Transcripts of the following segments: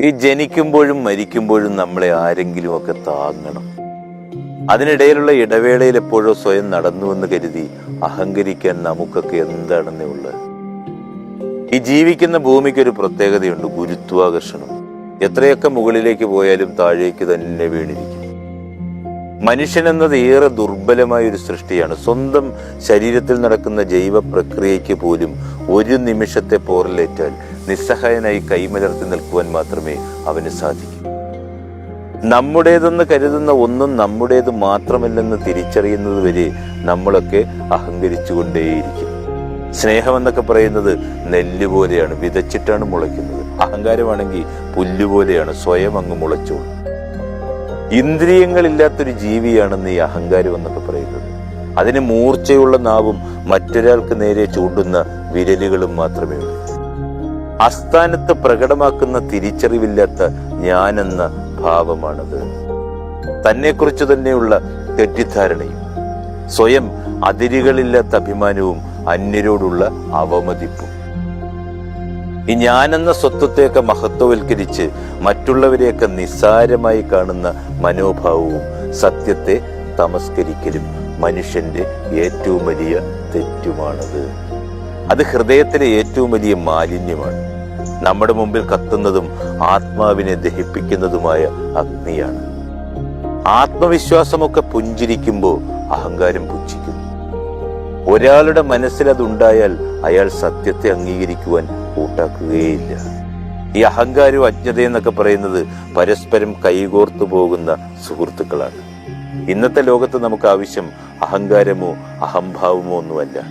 ഈ ജനിക്കുമ്പോഴും മരിക്കുമ്പോഴും നമ്മളെ ആരെങ്കിലും ഒക്കെ താങ്ങണം. അതിനിടയിലുള്ള ഇടവേളയിൽ എപ്പോഴോ സ്വയം നടന്നു എന്ന് കരുതി അഹങ്കരിക്കാൻ നമുക്കൊക്കെ എന്താണെന്നേ ഉള്ളത് ഈ ജീവിക്കുന്ന ഭൂമിക്ക് ഒരു പ്രത്യേകതയുണ്ട് ഗുരുത്വാകർഷണം. എത്രയൊക്കെ മുകളിലേക്ക് പോയാലും താഴേക്ക് തന്നെ വീണിരിക്കും. മനുഷ്യൻ എന്നത് ഏറെ ദുർബലമായ ഒരു സൃഷ്ടിയാണ്. സ്വന്തം ശരീരത്തിൽ നടക്കുന്ന ജൈവ പ്രക്രിയയ്ക്ക് പോലും ഒരു നിമിഷത്തെ പോറലേറ്റാൽ നിസ്സഹായനായി കൈമലർത്തി നിൽക്കുവാൻ മാത്രമേ അവന് സാധിക്കൂ. നമ്മുടേതെന്ന് കരുതുന്ന ഒന്നും നമ്മുടേത് മാത്രമല്ലെന്ന് തിരിച്ചറിയുന്നത് വരെ നമ്മളൊക്കെ അഹങ്കരിച്ചുകൊണ്ടേയിരിക്കും. സ്നേഹമെന്നൊക്കെ പറയുന്നത് നെല്ല് പോലെയാണ് വിതച്ചിട്ടാണ് മുളയ്ക്കുന്നത്. അഹങ്കാരമാണെങ്കിൽ പുല്ലുപോലെയാണ് സ്വയം അങ്ങ് മുളച്ചോളും. ഇന്ദ്രിയങ്ങളില്ലാത്തൊരു ജീവിയാണെന്ന് ഈ അഹങ്കാരം എന്നൊക്കെ പറയുന്നത്. അതിന് മൂർച്ചയുള്ള നാവും മറ്റൊരാൾക്ക് നേരെ ചൂണ്ടുന്ന വിരലുകളും മാത്രമേ ഉള്ളൂ. അസ്ഥാനത്ത് പ്രകടമാക്കുന്ന തിരിച്ചറിവില്ലാത്ത ഞാനെന്ന ഭാവമാണത്. തന്നെക്കുറിച്ച് തന്നെയുള്ള തെറ്റിദ്ധാരണയും സ്വയം അതിരുകളില്ലാത്ത അഭിമാനവും അന്യരോടുള്ള അവമതിപ്പും. ഈ ഞാനെന്ന സ്വത്വത്തെയൊക്കെ മഹത്വവൽക്കരിച്ച് മറ്റുള്ളവരെയൊക്കെ നിസ്സാരമായി കാണുന്ന മനോഭാവവും സത്യത്തെ തമസ്കരിക്കലും മനുഷ്യന്റെ ഏറ്റവും വലിയ തെറ്റുമാണത്. അത് ഹൃദയത്തിലെ ഏറ്റവും വലിയ മാലിന്യമാണ്. നമ്മുടെ മുമ്പിൽ കത്തുന്നതും ആത്മാവിനെ ദഹിപ്പിക്കുന്നതുമായ അഗ്നിയാണ്. ആത്മവിശ്വാസമൊക്കെ പുഞ്ചിരിക്കുമ്പോൾ അഹങ്കാരം പുച്ഛിക്കുന്നു. ഒരാളുടെ മനസ്സിൽ അതുണ്ടായാൽ അയാൾ സത്യത്തെ അംഗീകരിക്കുവാൻ കൂട്ടാക്കുകയില്ല. ഈ അഹങ്കാരവും അജ്ഞതയെന്നൊക്കെ പറയുന്നത് പരസ്പരം കൈകോർത്തു പോകുന്ന സുഹൃത്തുക്കളാണ്. ഇന്നത്തെ ലോകത്ത് നമുക്ക് ആവശ്യം അഹങ്കാരമോ അഹംഭാവമോ ഒന്നുമല്ല.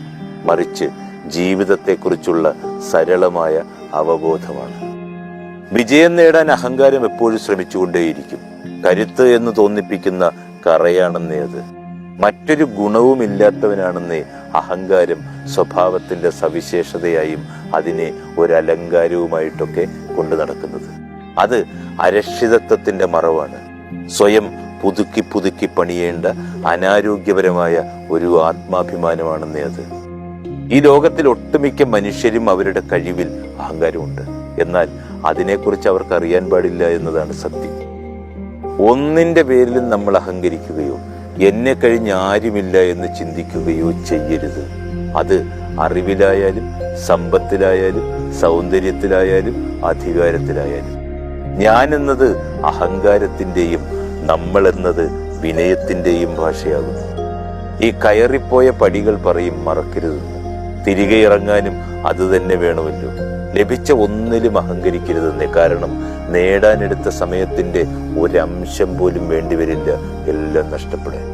മറിച്ച് ജീവിതത്തെക്കുറിച്ചുള്ള സരളമായ അവബോധമാണ്. വിജയം നേടാൻ അഹങ്കാരം എപ്പോഴും ശ്രമിച്ചുകൊണ്ടേയിരിക്കും. കരുത്ത് എന്ന് തോന്നിപ്പിക്കുന്ന കറയാണെന്നേ അത്. മറ്റൊരു ഗുണവുമില്ലാത്തവനാണെന്നേ അഹങ്കാരം സ്വഭാവത്തിന്റെ സവിശേഷതയായും അതിനെ ഒരലങ്കാരവുമായിട്ടൊക്കെ കൊണ്ടു നടക്കുന്നത്. അത് അരക്ഷിതത്വത്തിന്റെ മറവാണ്. സ്വയം പുതുക്കി പുതുക്കി പണിയേണ്ട അനാരോഗ്യപരമായ ഒരു ആത്മാഭിമാനമാണെന്നേ അത്. ഈ ലോകത്തിൽ ഒട്ടുമിക്ക മനുഷ്യരും അവരുടെ കഴിവിൽ അഹങ്കാരമുണ്ട്. എന്നാൽ അതിനെക്കുറിച്ച് അവർക്ക് അറിയാൻ പാടില്ല എന്നതാണ് സത്യം. ഒന്നിന്റെ പേരിലും നമ്മൾ അഹങ്കരിക്കുകയോ എന്നെ കഴിഞ്ഞ് ആരുമില്ല എന്ന് ചിന്തിക്കുകയോ ചെയ്യരുത്. അത് അറിവിലായാലും സമ്പത്തിലായാലും സൗന്ദര്യത്തിലായാലും അധികാരത്തിലായാലും. ഞാൻ എന്നത് അഹങ്കാരത്തിന്റെയും നമ്മൾ എന്നത് വിനയത്തിന്റെയും ഭാഷയാകുന്നു. ഈ കയറിപ്പോയ പടികൾ പറയും മറക്കരുത് തിരികെ ഇറങ്ങാനും അത് തന്നെ വേണമല്ലോ. ലഭിച്ച ഒന്നിലും അഹങ്കരിക്കരുതെന്ന് കാരണം നേടാനെടുത്ത സമയത്തിന്റെ ഒരംശം പോലും വേണ്ടിവരില്ല എല്ലാം നഷ്ടപ്പെടാൻ